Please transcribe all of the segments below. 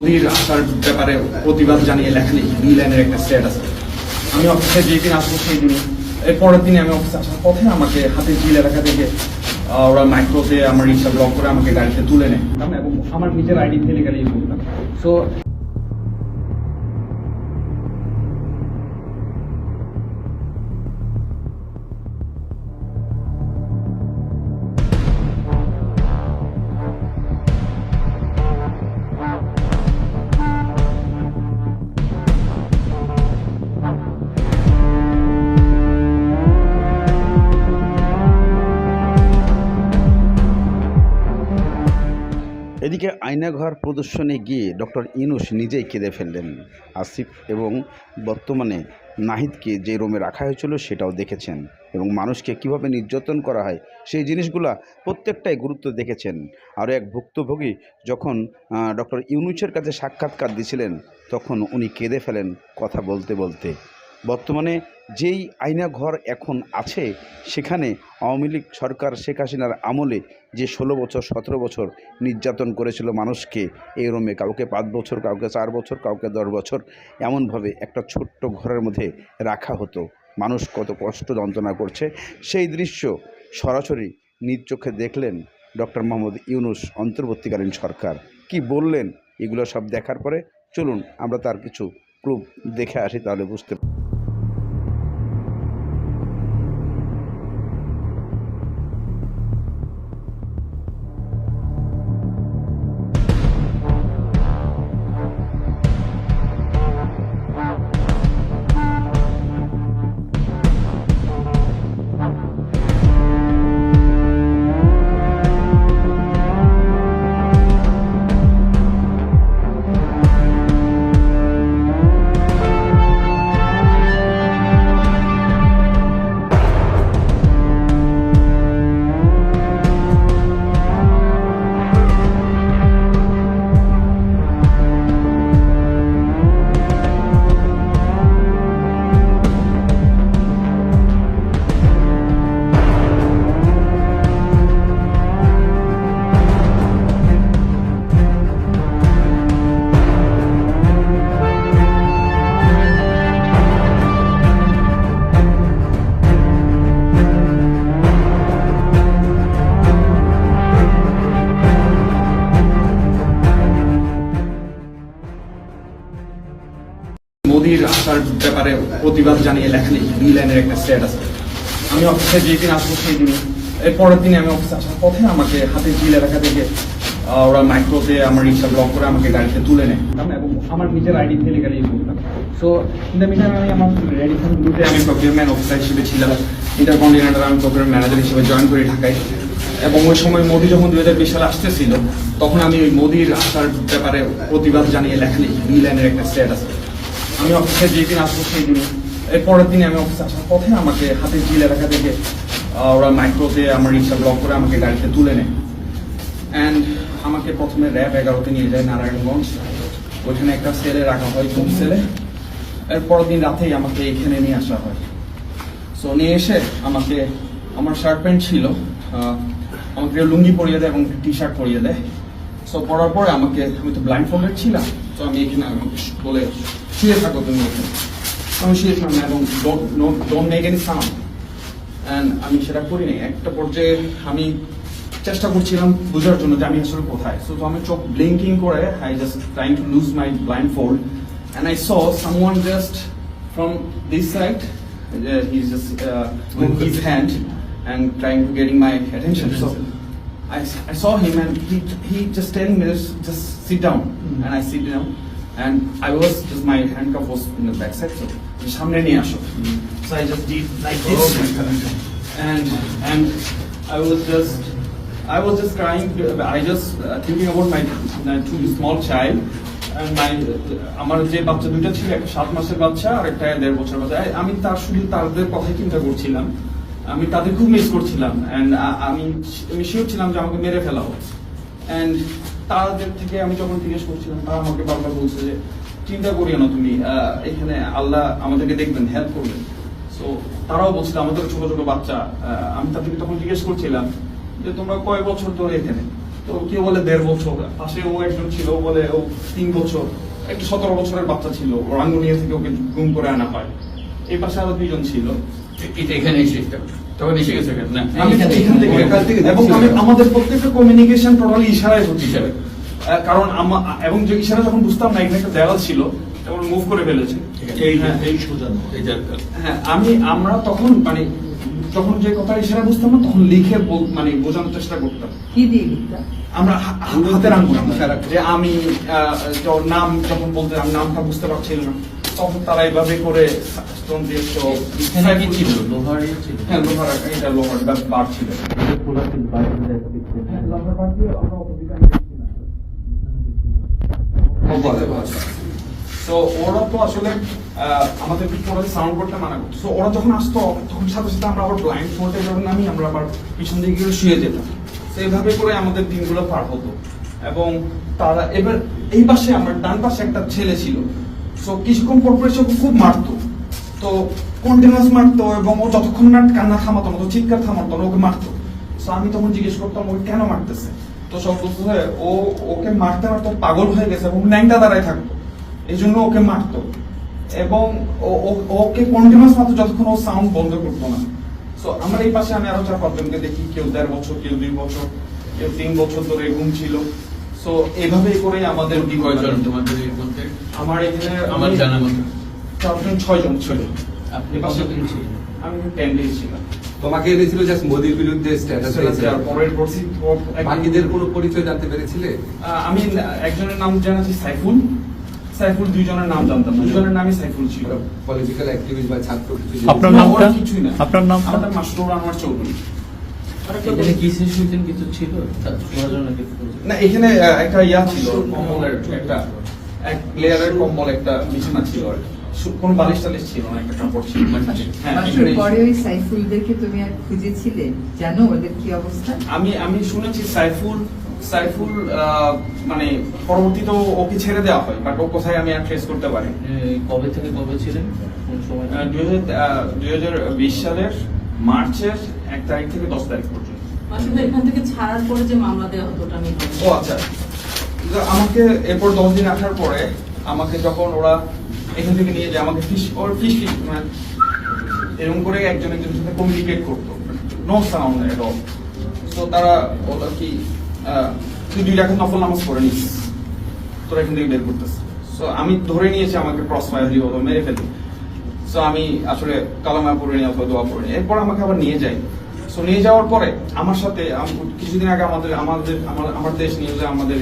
মোদির আসার ব্যাপারে প্রতিবাদ জানিয়ে লেখা লিখি দুই লাইনের একটা স্ট্যাটাস আমি অফিসে যেদিন আসব সেই দিন এর পরের দিনে আমি অফিসে আসার পথে আমাকে হাতে ঝিল এলাকা থেকে ওরা মাইক্রোতে আমার রিক্সা ব্লক করে আমাকে গাড়িতে তুলে নেয়। এবং আমার নিজের আইডি থেকে গেলেই বললাম সো এদিকে আয়নাঘর প্রদর্শনে গিয়ে ডক্টর ইনুস নিজেই কেঁদে ফেললেন। আসিফ এবং বর্তমানে নাহিদকে যে রুমে রাখা হয়েছিল সেটাও দেখেছেন এবং মানুষকে কীভাবে নির্যাতন করা হয় সেই জিনিসগুলা প্রত্যেকটাই গুরুত্ব দেখেছেন। আর এক ভুক্তভোগী যখন ডক্টর ইউনুসের কাছে সাক্ষাৎকার দিছিলেন, তখন উনি কেঁদে ফেলেন কথা বলতে বলতে। বর্তমানে যেই আয়না ঘর এখন আছে, সেখানে আওয়ামী লীগ সরকার শেখ হাসিনার আমলে যে ষোলো বছর, সতেরো বছর নির্যাতন করেছিল মানুষকে এই রোমে, কাউকে পাঁচ বছর, কাউকে চার বছর, কাউকে দশ বছর, এমনভাবে একটা ছোট্ট ঘরের মধ্যে রাখা হতো। মানুষ কত কষ্ট যন্ত্রণা করছে। সেই দৃশ্য সরাসরি নিজ চোখে দেখলেন ডক্টর মোহাম্মদ ইউনুস, অন্তর্বর্তীকালীন সরকার। কি বললেন? এগুলো সব দেখার পরে চলুন, আমরা তার কিছু প্রুফ দেখে আসি, তাহলে বুঝতে মোদির আসার ব্যাপারে প্রতিবাদ জানিয়ে লেখা লিখি দুই লাইনের একটা স্ট্যাটাস আমি অফিসে যেই দিন আসব সেই দিনই এর পরের দিনে আমি অফিসে আসার পথে আমাকে হাতে জিল এলাকা থেকে ওরা মাইক্রোতে আমার রিক্সা ব্লক করে আমাকে গাড়িতে তুলে নেয়। এবং আমার নিজের আইডি থেকে গাড়ি করতাম সো ইন দ্য মিটার আমি আমার রেডিফোন গ্রুপে আমি প্রকিউরম্যান অফিসার হিসেবে ছিলাম। ইন্টার কন্টিনেন্টাল আমি প্রকিউরমেন্ট ম্যানেজার হিসেবে জয়েন করি ঢাকায়। এবং ওই সময় মোদি যখন দুই হাজার বিশ সালে আসতেছিল, তখন আমি ওই মোদির আসার ব্যাপারে প্রতিবাদ জানিয়ে লেখা লিখি দুই লাইনের একটা স্ট্যাটাস আমি অফিসে যেই দিন আসব সেই দিনে এর পরের দিনে আমি অফিসে আসার পথে আমাকে হাতে জিল এলাকা থেকে ওরা মাইক্রোতে আমার রিক্সা ব্লক করে আমাকে গাড়িতে তুলে নেয়। অ্যান্ড আমাকে প্রথমে র্যাব এগারোতে নিয়ে যায় নারায়ণগঞ্জ। ওইখানে একটা সেলে রাখা হয় ঘুম সেলে এর পরের দিন রাতেই আমাকে এখানে নিয়ে আসা হয়। সো নিয়ে এসে আমাকে, আমার শার্ট প্যান্ট ছিল আমাকে লুঙ্গি পরিয়ে দেয় এবং টি শার্ট পরিয়ে দেয়। সো পরার পরে আমাকে, আমি তো ব্লাইন্ড ফোল্ডেড ছিলাম। তো আমি এখানে আমাকে বলে শুয়ে থাকো তুমি এখানে। আমি শুয়ে থাকলাম এবং don't make any sound and আমি সেটা করি নাই। একটা পর্যায়ে আমি চেষ্টা করছিলাম বোঝার জন্য যে আমি আসলে কোথায়। সো আমি চোখ ব্লিঙ্কিং করে I just trying to lose my blindfold and I saw someone just from this side just uh, with his hand and trying to getting my attention. So I, saw him and he he just telling me just just sit down and I sit down and I was just my handcuff was in the back side so সামনে নিয়ে আসো so I just did like this and and I was just I was just crying I just uh, thinking about my, my two small child and আমার যে বাচ্চা দুটো ছিল একটা সাত মাসের বাচ্চা আর একটা দেড় বছর বাচ্চা আমি তার শুধু তাদের কথাই চিন্তা করছিলাম আমি তাদের খুব মিস করছিলাম এন্ড আমি আমি শিওর ছিলাম যে আমাকে মেরে ফেলা এন্ড তাদের থেকে আমি যখন জিজ্ঞেস করছিলাম, তারা আমাকে বারবার বলছে যে, চিন্তা করিও না তুমি এখানে আল্লাহ আমাদেরকে দেখবেন হেল্প করবেন। সো তারাও বলছিল, আমাদের ছোট ছোট বাচ্চা আমি তাদেরকে তখন জিজ্ঞেস করছিলাম যে, তোমরা কয় বছর ধরে এখানে? তো কেউ বলে দেড় বছর, পাশে ও একজন ছিল বলে, ও তিন বছর। একটা সতেরো বছরের বাচ্চা ছিল রাঙ্গুনিয়া থেকে ওকে গুম করে আনা হয়। এই পাশে আরও দুইজন ছিল। এটা এখানে এসে তখন এসে গেছে না। আমি এখান থেকে এখান থেকে এবং আমি আমাদের প্রত্যেকটা কমিউনিকেশন টোটালি ইশারায় হচ্ছে ইশারায়। কারণ আমা- এবং যে ইশারা যখন বুঝতাম না এখানে একটা দেওয়াল ছিল তখন মুভ করে ফেলেছে। এই হ্যাঁ। এই সোজানো এটা হ্যাঁ আমি আমরা তখন মানে যখন যে কথা ইশারা বুঝতাম না তখন লিখে বল- মানে বোঝানোর চেষ্টা করতাম। কি দিয়ে আমরা হাতের আঙ্গুল যে আমি আহ, নাম যখন বলতে নামটা বুঝতে পারছিলাম না। তখন তারা এইভাবে করে স্টোন দিয়ে তো এখানে কি ছিল? লোহার ছিল? হ্যাঁ লোহার এটা লোহার বার ছিল। হ্যাঁ, লোহার বার দিয়ে আমরা অত দেখছি না। তো ওরা তো আসলে আহ, আমাদের ওরা সাউন্ড করতে মানা করতো তো ওরা যখন আসতো তখন সাথে সাথে আমরা আবার ব্লাইন্ড ফোর্টে যখন নামি আমরা আবার পিছন দিকে গিয়ে শুয়ে যেতাম। তো এইভাবে করে আমাদের দিনগুলো পার হতো। এবং তারা এবার এই পাশে আমার ডান পাশে একটা ছেলে ছিল। পর পর এসে খুব মারতো। তো কন্টিনিউয়াস মারতো এবং ও যতক্ষণ না কান্না থামাতো না, তো চিৎকার থামাতো না, ওকে মারতো। তো আমি তখন জিজ্ঞেস করতাম ওকে কেন মারতেছে? তো সব বলতে ও, ওকে মারতে মারতে পাগল হয়ে গেছে এবং ন্যাংটা দাঁড়ায় থাকতো। এই জন্য ওকে মারতো। এবং ওকে কন্টিনিউয়াস মারতো যতক্ষণ ও সাউন্ড বন্ধ করতো না। সো আমার এই পাশে আমি আরও চার পাঁচজনকে দেখি, কেউ দেড় বছর, কেউ দুই বছর, কেউ তিন বছর ধরে ঘুম ছিল। সো এভাবেই করে আমাদের কি কয়জন তোমাদের মধ্যে? আমার এখানে আমার জানা মতো চারজন ছয়জন ছিল আপনি পাশে কতদিন ছিলেন? আমি টেন ডেজ ছিলাম। তোমাকে এনেছিল জাস্ট মোদির বিরুদ্ধে স্ট্যাটাস আর পরের পরশি বাকিদের কোনো পরিচয় জানতে পেরেছিলে? আমি একজনের নাম জানাচ্ছি সাইফুল। সাইফুল দুইজনের নাম জানতাম। দুজনের নামই সাইফুল ছিল। পলিটিক্যাল অ্যাক্টিভিস্ট বা ছাত্র কিছু আপনার নামটা? কিছুই না। আপনার নামটা? আমাদের মাসরুর আনোয়ার চৌধুরী। এখানে কি সিচুয়েশন কিছু ছিল? তার শোনার জন্য কিছু না এখানে একটা ইয়া ছিল কম্বলের একটা এক লেয়ারের কম্বল একটা বিছানা ছিল আর কি। বালিশ টালিশ ছিল না একটা কাপড় ছিল হ্যাঁ মাসুর এখানেই পরে ওই সাইফুলদেরকে তুমি আর খুঁজেছিলে? জানো ওদের কি অবস্থা? আমি আমি শুনেছি সাইফুল সাইফুল আহ, মানে পরবর্তীতে ওকে ছেড়ে দেওয়া হয় বাট ও কোথায় আমি আর ট্রেস করতে পারি কবে থেকে কবে ছিলেন? কোন সময়? দুই হাজার বিশ সালের মার্চের এক তারিখ থেকে দশ তারিখ পর্যন্ত। আসলে এখান থেকে ছাড়ার পরে যে মামলা দেওয়া হতো আমি ও আচ্ছা। আমাকে এরপর দশ দিন আসার পরে আমাকে যখন ওরা এখান থেকে নিয়ে যায় আমাকে ফিস ওর ফিস ফিস মানে এরকম করে একজন একজনের সাথে কমিউনিকেট করতো। নো সাউন্ড এট অল তো তারা ওরা কি তুই দুই রাখার নফল নামাজ পড়ে নিস। তোরা এখান থেকে বের করতেছে সো আমি ধরে নিয়েছি আমাকে ক্রস ফায়ার দিয়ে হতো মেরে ফেলি সো আমি আসলে কালামা নিই অথবা দোয়া পড়ে নিই। এরপর আমাকে আবার নিয়ে যাই সো নিয়ে যাওয়ার পরে আমার সাথে কিছুদিন আগে আমাদের আমাদের আমার আমার দেশ নিউজে আমাদের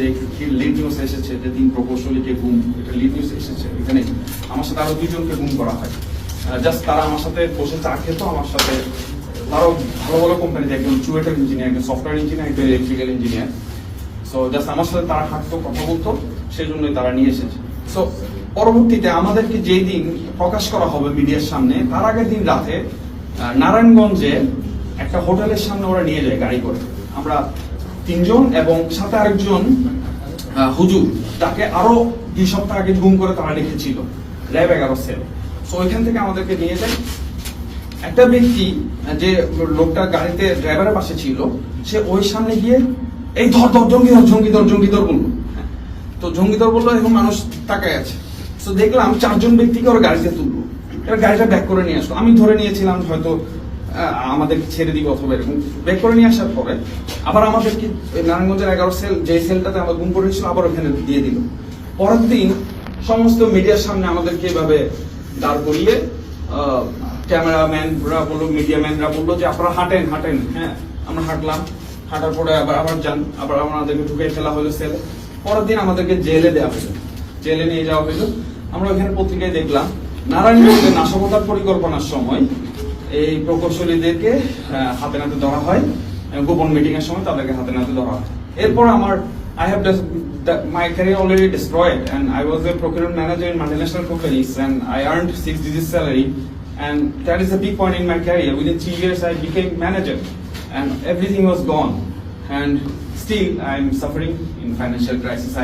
লিড নিউজ এসেছে, যে তিন প্রকৌশলীকে গুম এটা লিড নিউজ এসেছে এখানে। আমার সাথে আরও দুজনকে গুম করা হয়। জাস্ট তারা আমার সাথে বসে চা খেত, আমার সাথে, তারাও ভালো ভালো কোম্পানিতে একজন চুয়েটার ইঞ্জিনিয়ার একজন সফটওয়্যার ইঞ্জিনিয়ার একজন ইলেকট্রিক্যাল ইঞ্জিনিয়ার সো জাস্ট আমার সাথে তারা হাঁটতো, কথা বলতো, সেই জন্যই তারা নিয়ে এসেছে। সো পরবর্তীতে আমাদেরকে যেই দিন প্রকাশ করা হবে মিডিয়ার সামনে, তার আগের দিন রাতে নারায়ণগঞ্জে একটা হোটেলের সামনে ওরা নিয়ে যায় গাড়ি করে। আমরা তিনজন এবং সাথে আরেকজন হুজুর, তাকে আরও দুই সপ্তাহ আগে গুম করে তারা রেখেছিল, র্যাব এগারো সেল। সো ওইখান থেকে আমাদেরকে নিয়ে যায়। একটা ব্যক্তি যে লোকটা গাড়িতে ড্রাইভারের পাশে ছিল, সে ওই সামনে গিয়ে, এই ধর ধর, জঙ্গি ধর জঙ্গি ধর জঙ্গি ধর, বলল। হ্যাঁ। তো জঙ্গি ধর বলল, এখন মানুষ তাকায় আছে। তো দেখলাম চারজন ব্যক্তিকে ওর গাড়িতে তুললো। এবার গাড়িটা ব্যাক করে নিয়ে আসলো। আমি ধরে নিয়েছিলাম হয়তো আমাদেরকে ছেড়ে দিব অথবা এরকম ব্যাক করে নিয়ে আসার পরে আবার আমাদেরকে নারায়ণগঞ্জের এগারো সেল যে সেলটাতে আমরা গুম করেছিল, আবার ওখানে দিয়ে দিল। পরের দিন সমস্ত মিডিয়ার সামনে আমাদেরকে এভাবে দাঁড় করিয়ে ক্যামেরাম্যানরা বলল মিডিয়াম্যানরা বলল যে, আপনারা হাঁটেন হাঁটেন। হ্যাঁ আমরা হাঁটলাম। হাঁটার পরে আবার আবার যান। আবার আমাদেরকে ঢুকে ফেলা হলো সেলে পরের দিন আমাদেরকে জেলে দেওয়া হলো। জেলে নিয়ে যাওয়া হলো। আমরা ওখানে পত্রিকায় দেখলাম, নারায়ণগঞ্জের নাশকতার পরিকল্পনার সময় এই প্রকৌশলীদেরকে হাতে নাতে ধরা হয় গোপন মিটিং এর সময় তাদেরকে হাতে নাতে ধরা হয়। এরপর আমার I have my career already destroyed and I was a procurement manager in multinational companies and I earn six digit salary and that is a big point in my career within three years I became manager and everything was gone and still I am suffering in financial crisis